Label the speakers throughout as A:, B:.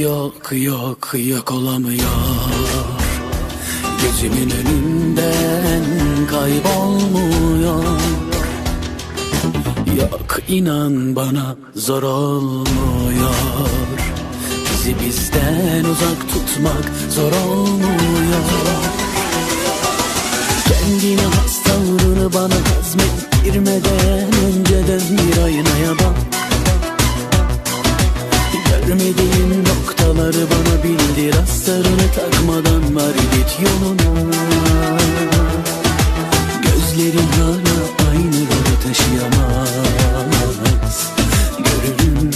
A: Yok yok yok olamıyor. Gözümün önünden kaybolmuyor. Yok inan bana zor olmuyor. Bizi bizden uzak tutmak zor olmuyor Görmediğin noktaları bana bildir. Astarını takmadan var git yoluna. Gözlerin hala aynıları taşıyamaz. Görürüm,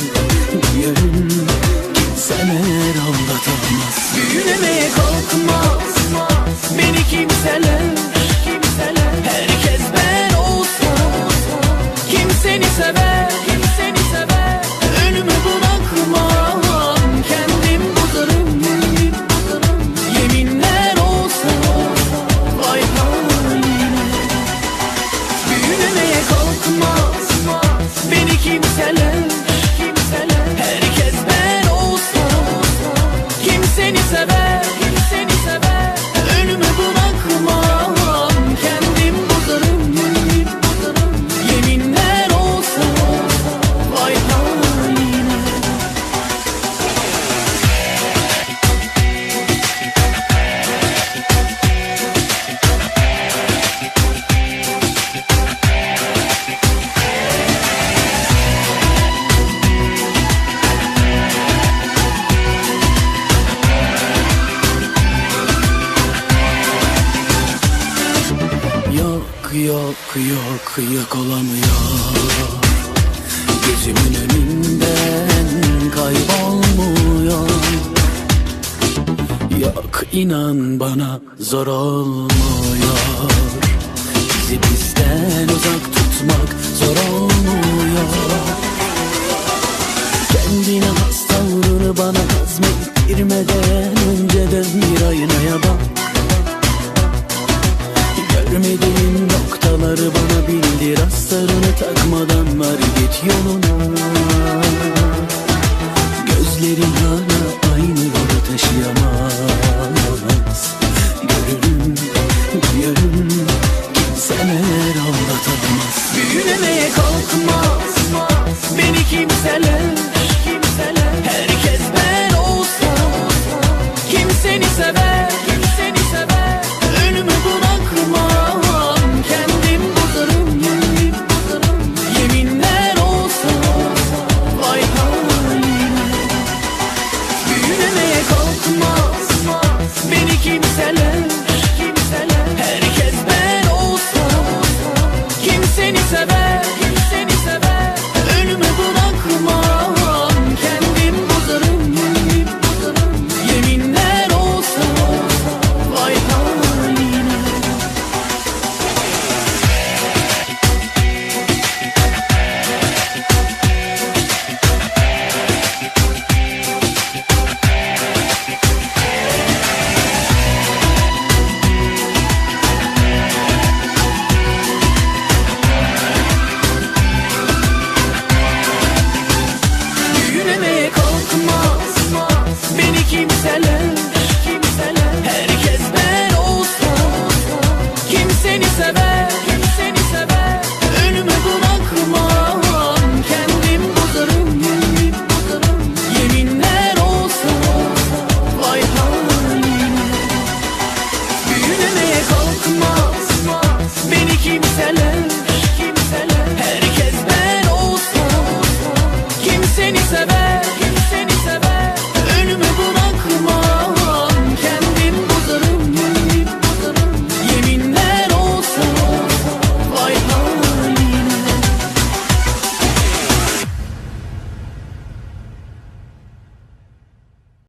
A: duyarım Kimseler aldatamaz. Büyülemeye kalkmaz Beni kimseler Herkes ben olsam Kim seni sever Kim seni sever Yok yok yok olamıyor. Gözümün önünden kaybolmuyor. Yok inan bana zor olmuyor. Bizi bizden uzak tutmak zor olmuyor. Kendine has tavrını bana hazmettirmeden Önceden bir aynaya bak Görmediğin noktaları bana bildir. Astarını takmadan var git yoluna se le